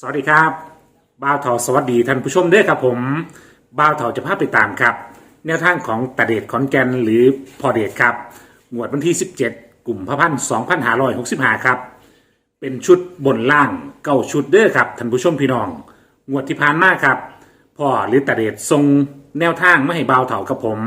สวัสดีครับบ้าวเถาสวัสดีท่านผู้ชมเด้อครับผมบ้าวเถาจะพาไปตามครับ แนวทางของตาเดชขอนแก่นหรือพอเดชครับงวดวันที่ 17 กลุ่มพระพันสองพันห้าร้อยหกสิบห้าครับ เป็นชุดบนล่างเก้าชุดเด้อครับท่านผู้ชมพี่น้อง งวดที่ผ่านมาครับพ่อหรือตาเดชทรงแนวทางไม่ให้บ่าวเถากับผม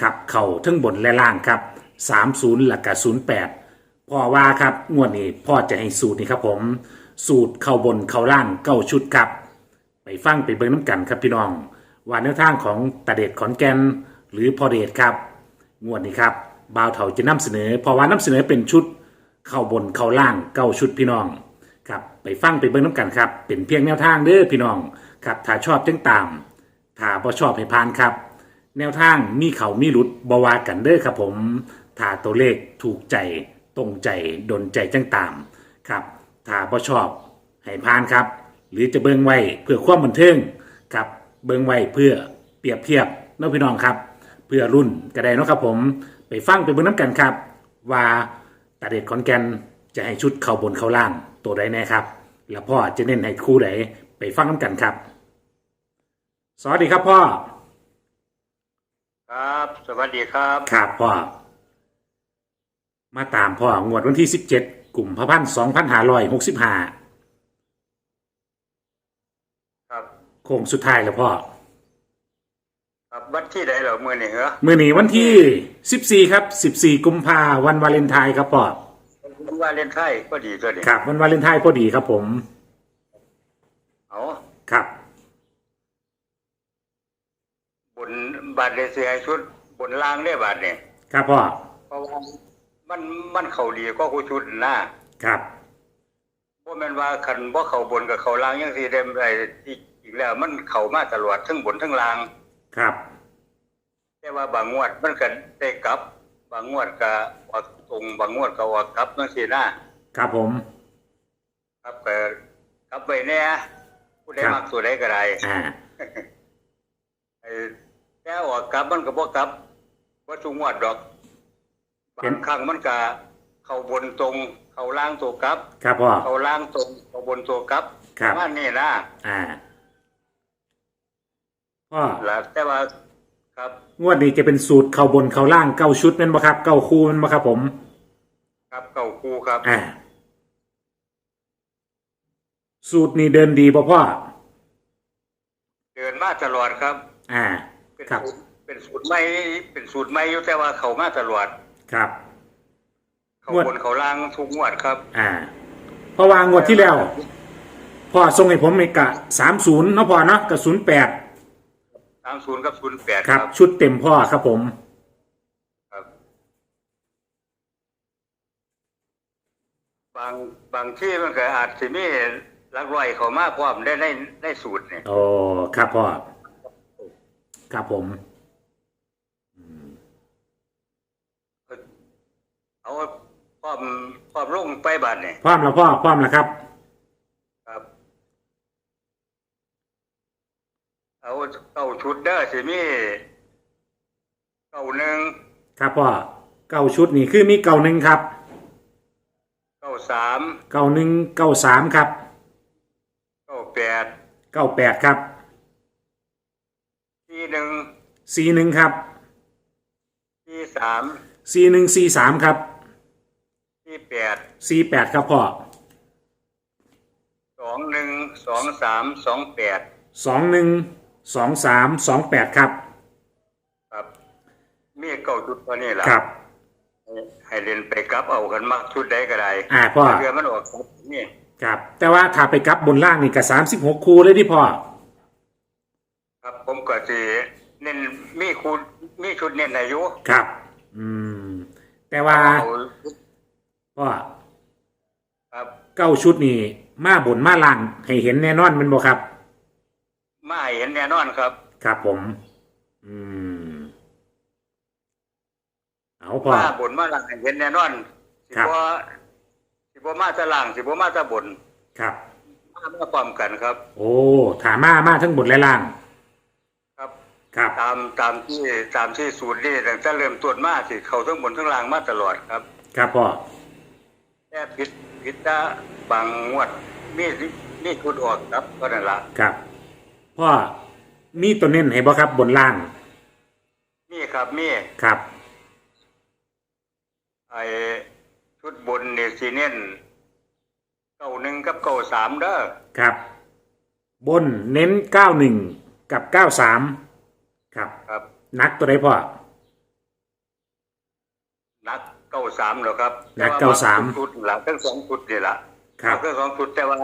ขับเข่าทั้งบนและล่างครับ30หลักกับ08พ่อว่าครับงวดนี้พ่อจะให้สูตรนี้ครับผม สูตรเข้าบนเข้าล่างเก้าชุดครับ ไปฟังไปเบิ่งน้ำกันครับพี่น้อง ว่าแนวทางของตาเดชขอนแก่นหรือพอเดชครับ งวดนี้ครับบ่าวเถาจะนำเสนอเพราะว่านำเสนอเป็นชุดเข้าบนเข้าล่างเก้าชุดพี่น้องครับไปฟังไปเบิ่งน้ำกันครับ เป็นเพียงแนวทางเด้อพี่น้องครับถ้าชอบจังตามถ้าบ่ชอบให้พานครับ แนวทางมีเขามีหลุดบวากันเด้อครับผมถ้าตัวเลขถูกใจตรงใจดนใจจังตามครับ ถ้าบ่ชอบให้พานครับ หรือจะเบิ่งไว้เพื่อความบันเทิงครับเบิ่งไว้เพื่อเปรียบเทียบเน้องพี่น้องครับ เพื่อรุ่นก็ได้เนาะครับผมไปฟังไปเบิ่งน้ำกันครับ ว่าตาเด็ดขอนแก่นจะให้ชุดเข้าบนเข้าล่างตัวใดแน่ครับ แล้วพ่อจะเน้นให้คู่ใดไปฟังน้ำกันครับ สวัสดีครับพ่อครับ สวัสดีครับ ครับพ่อ มาตามพ่องวดวันที่สิบเจ็ด กลุ่มพระพันสองพันห้าร้อยหกสิบห้าครับ โค้งสุดท้ายแล้วพ่อ ครับวันที่ใดเหรอมือนี่เหรอมื่อนี้วันที่สิบสี่ครับสิบสี่กุมภาวันวาเลนไทน์ครับพ่อว่าเล่นไทยก็ดีตัวนี้ครับ วันวาเลนไทน์พอดีครับผม เอาครับ บนบาทเลยเสียชุด บนล่างได้บาทเนี่ยครับพ่อเพราะว่า มันมันเข่าดีก็คู่ชุดนะครับเพราะมันว่าคันว่าเข่าบนกับเข่าล่างยังสีเต็มไอ้ที่อีกแล้ว มันเข่ามาตลอดทั้งบนทั้งล่าง ครับ แต่ว่าบางงวดมันก็ได้กลับ บางงวดก็ออกตรงบางงวดก็ออกกลับนั่นสินะครับผม ครับก็กลับไปเนี่ยผู้ใดครับมักตัวใดก็ได้อ่าไอ้แก้ออกกลับมันก็บ่กลับว่าทุกงวดดอกเห็ บานงครั้งมันก็เข้าบนตรง เข้าล่างตัวกลับ ครับพ่อ เข้าล่างตรง เข้าบนตัวกลับครับประมาณนี้นะอ่าพ่อแล้วแต่ว่าครับ งวดนี้จะเป็นสูตรเข้าบนเข้าล่างเก้าชุดแม่นบ่ครับเก้าคู่แม่นบ่ครับผม ครับเก่าคูครับ อ่า สูตรนี้เดินดีป่ะพ่อ เดินมาตลอดครับ อ่า เป็นครับสูตรเป็นสูตรใหม่เป็นสูตรใหม่อยู่แต่ว่าเข้ามาตลอด ครับ เข้างวด บนเข้าล่างทุกงวดครับอ่า เพราะว่างวดที่แล้วพ่อส่งให้ผมในกะสามศูนย์เนาะพ่อเนาะกับศูนย์แปด30กับ08คครัรับ บ ชุดเต็มพ่อครับผม ครับ บางบางที่มันก็อาจสิมีหลักร้อยเข้ามาพร้อมได้ในในสูตรนี่โอ้ครับพ่อ ครับผม เอาพร้อมพร้อมลงไปบัดนี่พร้อมแล้วพ่อพร้อมแล้วครับ ครับ เอาเก้าชุดเด้อสิมีเก้าหนึ่งครับพ่อเก้าชุดนี่คือมีเก้าหนึ่งครับเก้าสามเก้าหนึ่งเก้าสามครับเก้าแปดเก้าแปดครับสี่หนึ่งสี่หนึ่งครับสี่สามสี่หนึ่งสี่สามครับ สี่แปดสี่แปดครับพ่อสองหนึ่งสองสามสองแปดสองหนึ่งสองสามสองแปดครับ ครับ มีเก้าชุดตัวนี้ล่ะครับ ให้เรียนไปกลับเอากันมาชุดใดก็ได้อ่าพ่อ เรือมันออกครบนี่ครับ แต่ว่าถ้าไปกลับบนล่างนี่ก็สามสิบหกคูเลยที่พ่อ ครับผมก็สิเน้นมีคูณมีชุดเน้นอายุครับ อืม แต่ว่า เอา พ่อครับเก้าชุดนี่มาบนมาล่างให้เห็นแน่นอนแมันบ่ครับ มาให้เห็นแน่นอนครับ ครับผม อืมเอาพ่อมาบนมาหลังให้เห็นแน่นอนสิครับบ่สิบ่มาแตะล่างสิบ่มาแตะบนครับมามาความกันครับ โอ้ถามามาทั้งบนและล่าง ครับครับตามตามที่ตามที่สูตรนี่ตั้งแต่เริ่มต้นมาสิเข้าทั้งบนทั้งล่างมาตลอดครับ ครับพ่อ แต่ผิดผิดตาบางงวดมีมีชุดออกครับก็นั่นละครับพ่อมีตัวเน้นให้บ่ครับบนล่าง มีครับมีครับไอชุดบนเนี่ยสีเน้นเก้าหนึ่งกับเก้าสามเด้อครับ บนเน้นเก้าหนึ่งกับเก้าสามครับ ครับนักตัวใดพ่อนั กเก้าสามเหรอครับนักแต่ว่93มัชุดละทั้งสองชุดนี่ละครับทั้งสองชุดแต่ว่า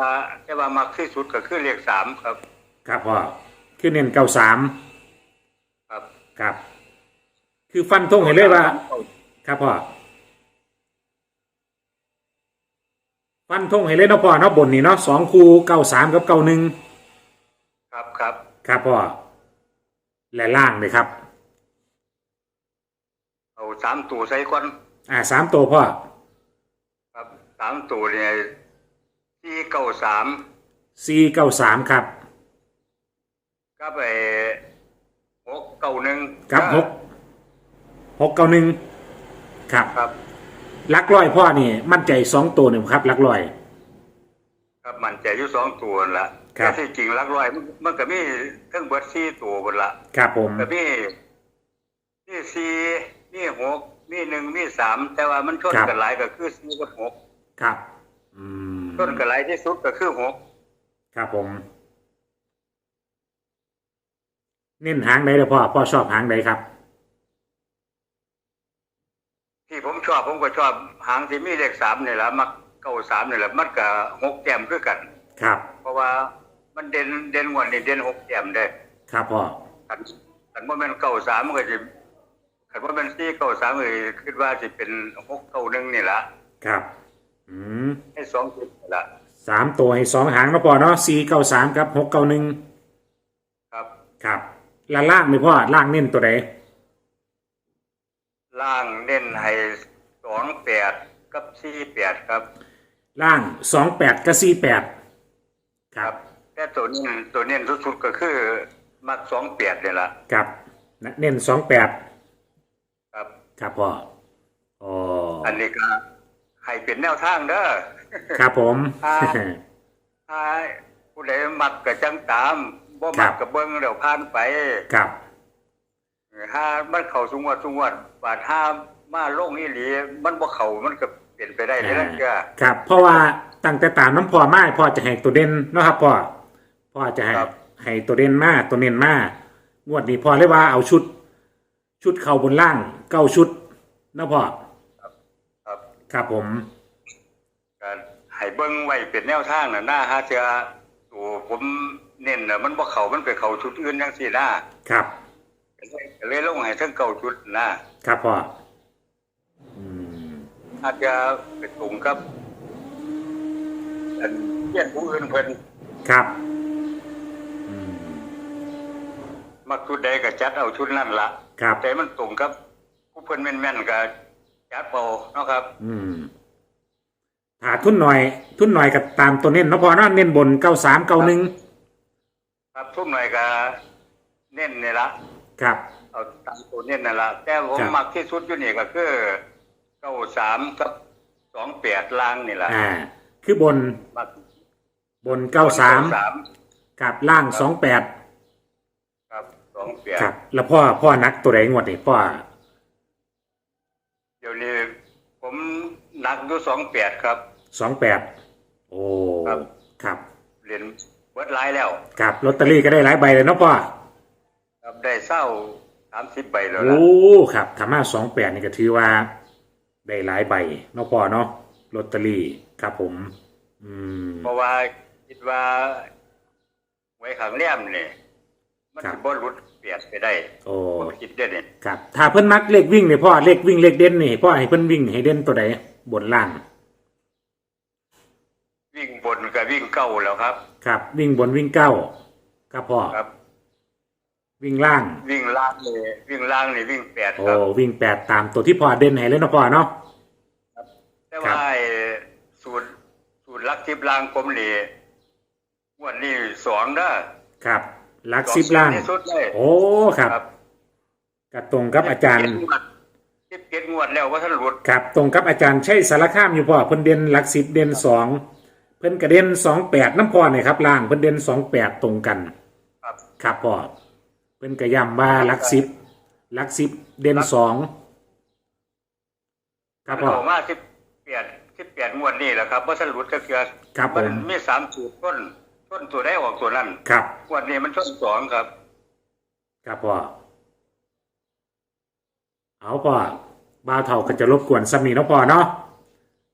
แต่ว่ามักที่สุดก็คือเลขสามครับ ครับพ่อคือเน้นเก้าสามครับครับ คือฟันธงให้เลยว่า ครับพ่อฟันธงให้เลยเนาะพ่อเนาะบนนี่เนาะสองคูเก้าสามกับเก้าหนึ่งครับครับครับพ่อและล่างเลยครับเอาสามตัวใส่ก่อน อ่าสามตัวพ่อครับสามตัวเนี่ยที่เก้าสามสี่เก้าสามครับก็ไปหกเก้าหนึ่งครับหกหกเก้าหนึ่งครับครับลักร้อยพ่อนี่ มั่นใจสองตัวหนึ่งครับลักร้อย ครับมันใจอยู่สองตัวนั่นละครับแต่ที่จริงหลักร้อยมันมันก็มีเครื่องเบิดสี่ตัวหมดละครับผมก็มีมีสี่ มีหกมีหนึ่งมีสามแต่ว่ามันชนกันหลายก็คือสี่กับหกครับ อืมชนกันหลายที่สุดก็คือหกครับผม เน้นหางใดเลยพ่อพ่อชอบหางใดครับ ที่ผมชอบผมก็ชอบหางที่มีเลขสามนี่แหละมักเก้าสามนี่แหละมันก็หกแต้มคือกัน ครับ เพราะว่ามันเด่นเด่นงวดนี่เด่นหกแต้มได้ ครับพ่อขันขันว่ามันเก้าสามมันก็จะ ขันว่ามันสี่เก้าสามเลยคิดว่าจะเป็นหกเก้าหนึ่งนี่ละครับ อืมให้สองจุดนี่ละสามตัวให้สองหางเนาะพ่อเนาะสี่เก้าสามกับหกเก้าหนึ่งครับ ครับแล้วล่างนี่พ่อล่างเน้นตัวใดล่างเน้นให้สองแปดกับสี่แปดครับ ล่างสองแปดกับสี่แปดครับ แต่ตัวนี้ตัวเน้นสุดๆก็คือ มักสองแปดนี่ละครับเน้นสองแปด ครับครับพ่ออ๋ออันนี้ก็ให้เป็นแนวทางเด้อครับผมอ่าถ้าผู้ใดมักก็จังตามบ่ครัมับกก็เบิ่งเดี๋ยวผ่านไปครับถ้ามันเข้าสุงวดสุงวดบาดถ้ามาลงอีหลีมันบ่เข้ามันก็เปลี่ยนไปได้เลยนะก็ครับ เพราะว่าตั้งแต่ตามน้ำพ่อมาพ่อจะให้ตัวเด่นเนาะครับพ่อพ่อจะให้ครับให้ตัวเด่นมาตัวเน้นมางวดนี้พ่อเลยว่าเอาชุด ชุดเข่าบนล่างเก้าชุดเนาะพ่อครับครับผมก็ให้เบิ่งไว้เป็นแนวทางน่ะนะฮะเทื่อตัวผมเน้นน่ะมันบ่เข้ามันไปเข้าชุดอื่นจังซี่นะครับก็เลยก็เลยลงให้ทั้งเก่าชุดนะครับพ่ออืมอาจจะไปตรงกับอันเพื่อนผู้อื่นเพิ่นครับอืมมักชุดใดก็จัดเอาชุดนั้นละ ครับ แต่มันตรงกับ ผู้เพิ่นแม่นๆก็จัดเอาเนาะครับ อืมถ้าทุนหน่อย ทุนหน่อยกับตามตัวเน้นเนาะพ่อเนาะเน้นบนเก้าสามเก้าหนึ่งครับทุ่มหน่อยก็เน้นนี่ละครับ เอาตามตัวเน้นนั่นละแต่ผมครับ มักที่สุดอยู่นี่ก็คือเก้าสามกับสองแปดล่างนี่ละอ่า คือบนมักบนเก้าสามสาม กับล่างสองแปดครับส องแปดครับ แล้วพ่อพ่อนักตัวไหนงวดนี่พ่อเดี๋ยวนี้ผมหนักอยู่สองแปดครับ สองแปดโอ้ครับ ครับ เรียนเบิดหลายแล้ว ครับลอตเตอรี่ก็ได้หลายใบเลยเนาะพ่อครับได้เศร้าสามสิบใบแล้วโอ้ล่ะครับธรรมะสองแปดนี่ก็ถือว่า ได้หลายใบเนาะพ่อเนาะลอตเตอรี่ครับผม อืมเพราะว่าคิดว่าไว้ขังเลี่ยมนี่ มันครัจะบบ่หลุดเปลี่ยนไปได้โอ้ผมคิดได้เนี่ยครับ ถ้าเพิ่นมักเลขวิ่งเนี่ยพ่อเลขวิ่งเลขเด่นนี่พ่อให้เพิ่นวิ่งให้เด่นตัวใดบนล่าง วิ่งบนกับวิ่งเก้าแล้วครับ ครับ วิ่งบนวิ่งเก้าครับพ่อครับ วิ่งล่าง วิ่งล่างนี่วิ่งล่างนี่วิ่งแปดโอ้ครับ วิ่งแปดตามตัวที่พ่อเด่นให้เลยเนาะพ่อเนาะ แต่ว่าไอ้สูตรสูตรลักทิพย์ล่างผมนี่งวันนี้สองเด้อครับ ลักซิบล่าง ที่สุดเลยโอ้ครับกระตรงกับอาจารย์สิบเจ็ดงวดแล้วว่าท่านหลุดครับตรงกับอาจารย์ใช่สารคามอยู่พ่อเพิ่นเด่นลักซิบเด่นสองเพิ่นกระเด็นสองแปดน้ำพอเนี่ยครับล่างเพิ่นเด่นสองแปดตรงกัน ครับครับพ่อเพิ่นกระยำว่าลักซิบลักซิบเด่นสองครับพ่อออกมาสิบแปดสิบแปดงวดนี่แหละครับว่าสรุปจะเกือครับผมมันมีสามสูตรต้น ต้นตัวได้ออกตัวนั้นครับงวดนี้มันต้นสองครับ ครับพ่อเอาพ่อบ่าวเท่าก็จะรบกวนสมีเนาะพ่อเนาะ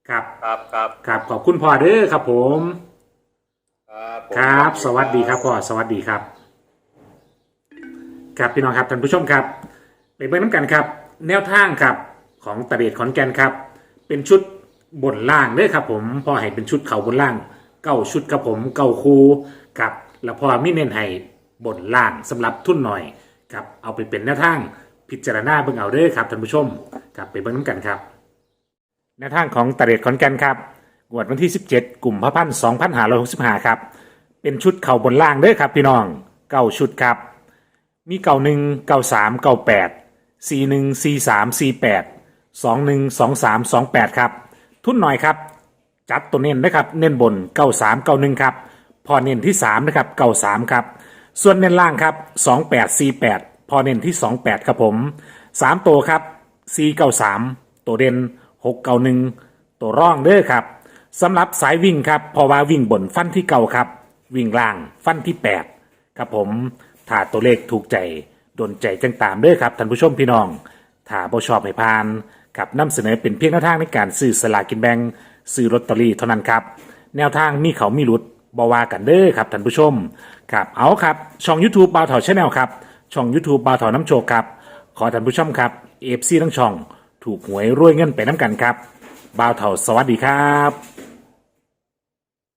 ครับ ครับครับครับขอบคุณพ่อเด้อครับผม ครับผมครับ สวัสดีครับพ่อสวัสดีครับ ครับพี่น้องครับท่านผู้ชมครับ ไปเบิ่งน้ำกันครับ แนวทางครับของตะเดดขอนแก่นครับ เป็นชุดบนล่างเด้อครับผมพ่อให้เป็นชุดเขาบนล่าง เก้าชุดครับผมเก้าคูครับแล้วพอมีเน้นให้บนล่างสำหรับทุนหน่อยครับเอาไปเป็นแนวทางพิจารณาเบิ่งเอาเด้อครับท่านผู้ชมครับไปเบิ่งน้ำกันครับแนวทางของตะเดดขอนแก่นครับงวดวันที่ 17กลุ่มพระพันสองพันหาร้อยหกสิบห้าครับ เป็นชุดเข่าบนล่างเด้อครับพี่น้องเก้าชุดครับ มีเก่าหนึ่งเก่าสามเก่าแปดสี่หนึ่งสี่สามสี่แปดสองหนึ่งสองสามสองแปดครับ ทุนหน่อยครับ จัดตัวเน้นนะครับ เน้นบนเก้าสามเก้าหนึ่งครับ พอเน้นที่สามนะครับเก้าสามครับ ส่วนเน้นล่างครับสองแปดสี่แปดพอเน้นที่สองแปดครับผมสามตัวครับสี่เก้าสามตัวเด่นหกเก้าหนึ่งตัวร่องเด้อครับสำหรับสายวิ่งครับ พอว่าวิ่งบนฟันที่เก่าครับ วิ่งล่างฟันที่แปดครับผม ถ้าตัวเลขถูกใจโดนใจจังตามเด้อครับท่านผู้ชมพี่น้อง ถ้าบ่ชอบให้พานกับนำเสนอเป็นเพียงแนวทางในการซื้อสลากกินแบ่ง ซื้อลอตเตอรี่เท่านั้นครับ แนวทางมีเขามีหลุดบว่ากันเด้อครับท่านผู้ชมครับเอาครับ ช่อง YouTube บาวเถาชาแนลครับ ช่อง YouTube บาวเถาน้ำโชคครับ ขอท่านผู้ชมครับเอฟซีทั้งช่อง ถูกหวยรวยเงินไปน้ำกันครับบาวเถาสวัสดีครับ